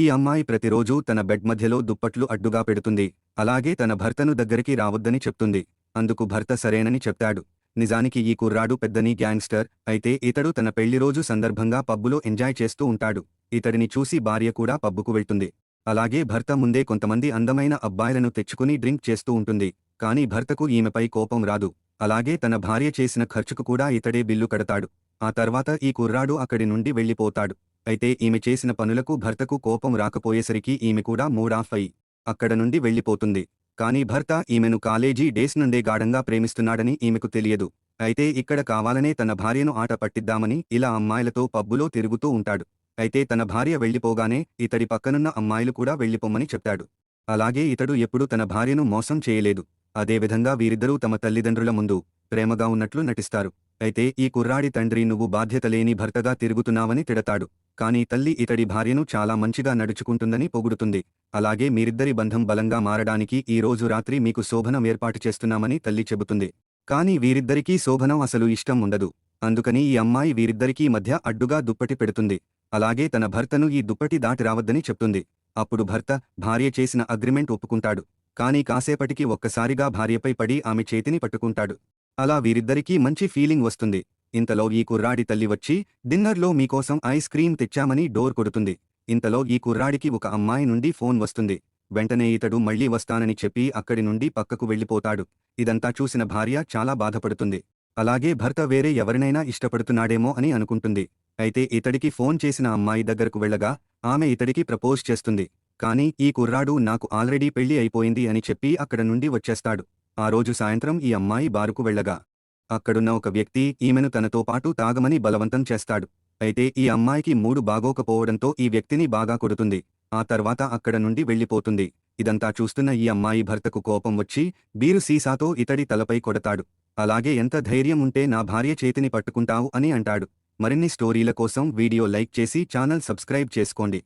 ఈ అమ్మాయి ప్రతిరోజూ తన బెడ్ మధ్యలో దుప్పట్లు అడ్డుగా పెడుతుంది. అలాగే తన భర్తను దగ్గరికి రావద్దని చెప్తుంది. అందుకు భర్త సరేనని చెప్తాడు. నిజానికి ఈ కుర్రాడు పెద్దని గ్యాంగ్స్టర్ అయితే ఇతడు తన పెళ్ళిరోజు సందర్భంగా పబ్బులో ఎంజాయ్ చేస్తూ ఉంటాడు. ఇతడిని చూసి భార్య కూడా పబ్బుకు వెళ్తుంది. అలాగే భర్త ముందే కొంతమంది అందమైన అబ్బాయిలను తెచ్చుకుని డ్రింక్ చేస్తూ ఉంటుంది. కానీ భర్తకు ఈమెపై కోపం రాదు. అలాగే తన భార్య చేసిన ఖర్చుకు కూడా ఇతడే బిల్లు కడతాడు. ఆ తర్వాత ఈ కుర్రాడు అక్కడి నుండి వెళ్ళిపోతాడు. అయితే ఈమె చేసిన పనులకు భర్తకు కోపం రాకపోయేసరికి ఈమె కూడా మూడాఫ్ అయి అక్కడ నుండి వెళ్ళిపోతుంది. కానీ భర్త ఈమెను కాలేజీ డేస్ నుండే గాఢంగా ప్రేమిస్తున్నాడని ఈమెకు తెలియదు. అయితే ఇక్కడ కావాలనే తన భార్యను ఆట పట్టిద్దామని ఇలా అమ్మాయిలతో పబ్బులో తిరుగుతూ ఉంటాడు. అయితే తన భార్య వెళ్ళిపోగానే ఇతడి పక్కనున్న అమ్మాయిలు కూడా వెళ్ళిపోమ్మని చెప్తాడు. అలాగే ఇతడు ఎప్పుడూ తన భార్యను మోసం చేయలేదు. అదేవిధంగా వీరిద్దరూ తమ తల్లిదండ్రుల ముందు ప్రేమగా ఉన్నట్లు నటిస్తారు. అయితే ఈ కుర్రాడి తండ్రి నువ్వు బాధ్యత లేని భర్తగా తిరుగుతున్నావని తిడతాడు. కానీ తల్లి ఇతడి భార్యను చాలా మంచిగా నడుచుకుంటుందని పొగుడుతుంది. అలాగే మీరిద్దరి బంధం బలంగా మారడానికి ఈ రోజు రాత్రి మీకు శోభనం ఏర్పాటు చేస్తున్నామని తల్లి చెబుతుంది. కానీ వీరిద్దరికీ శోభనం అసలు ఇష్టం ఉండదు. అందుకని ఈ అమ్మాయి వీరిద్దరికీ మధ్య అడ్డుగా దుప్పటి పెడుతుంది. అలాగే తన భర్తను ఈ దుప్పటి దాటి రావద్దని చెప్తుంది. అప్పుడు భర్త భార్య చేసిన అగ్రిమెంట్ ఒప్పుకుంటాడు. కానీ కాసేపటికి ఒక్కసారిగా భార్యపై పడి ఆమె చేతిని పట్టుకుంటాడు. అలా వీరిద్దరికీ మంచి ఫీలింగ్ వస్తుంది. ఇంతలో ఈ కుర్రాడి తల్లి వచ్చి డిన్నర్లో మీకోసం ఐస్ క్రీం తెచ్చామని డోర్ కొడుతుంది. ఇంతలో ఈ కుర్రాడికి ఒక అమ్మాయి నుండి ఫోన్ వస్తుంది. వెంటనే ఇతడు మళ్ళీ వస్తానని చెప్పి అక్కడి నుండి పక్కకు వెళ్ళిపోతాడు. ఇదంతా చూసిన భార్య చాలా బాధపడుతుంది. అలాగే భర్త వేరే ఎవరినైనా ఇష్టపడుతున్నాడేమో అని అనుకుంటుంది. అయితే ఇతడికి ఫోన్ చేసిన అమ్మాయి దగ్గరకు వెళ్ళగా ఆమె ఇతడికి ప్రపోజ్ చేస్తుంది. కానీ ఈ కుర్రాడు నాకు ఆల్రెడీ పెళ్ళి అయిపోయింది అని చెప్పి అక్కడ నుండి వచ్చేస్తాడు. ఆ రోజు సాయంత్రం ఈ అమ్మాయి బారుకు వెళ్ళగా. అక్కడున్న ఒక వ్యక్తి ఈమెను తనతో పాటు తాగమని బలవంతం చేస్తాడు. అయితే ఈ అమ్మాయికి మూడు బాగోకపోవడంతో ఈ వ్యక్తిని బాగా కొడుతుంది. ఆ తర్వాత అక్కడ నుండి వెళ్ళిపోతుంది. ఇదంతా చూస్తున్న ఈ అమ్మాయి భర్తకు కోపం వచ్చి బీరు సీసాతో ఇతడి తలపై కొడతాడు. అలాగే ఎంత ధైర్యం ఉంటే నా భార్య చేతిని పట్టుకుంటావు అని అంటాడు. మరిన్ని స్టోరీల కోసం వీడియో లైక్ చేసి ఛానల్ సబ్స్క్రైబ్ చేసుకోండి.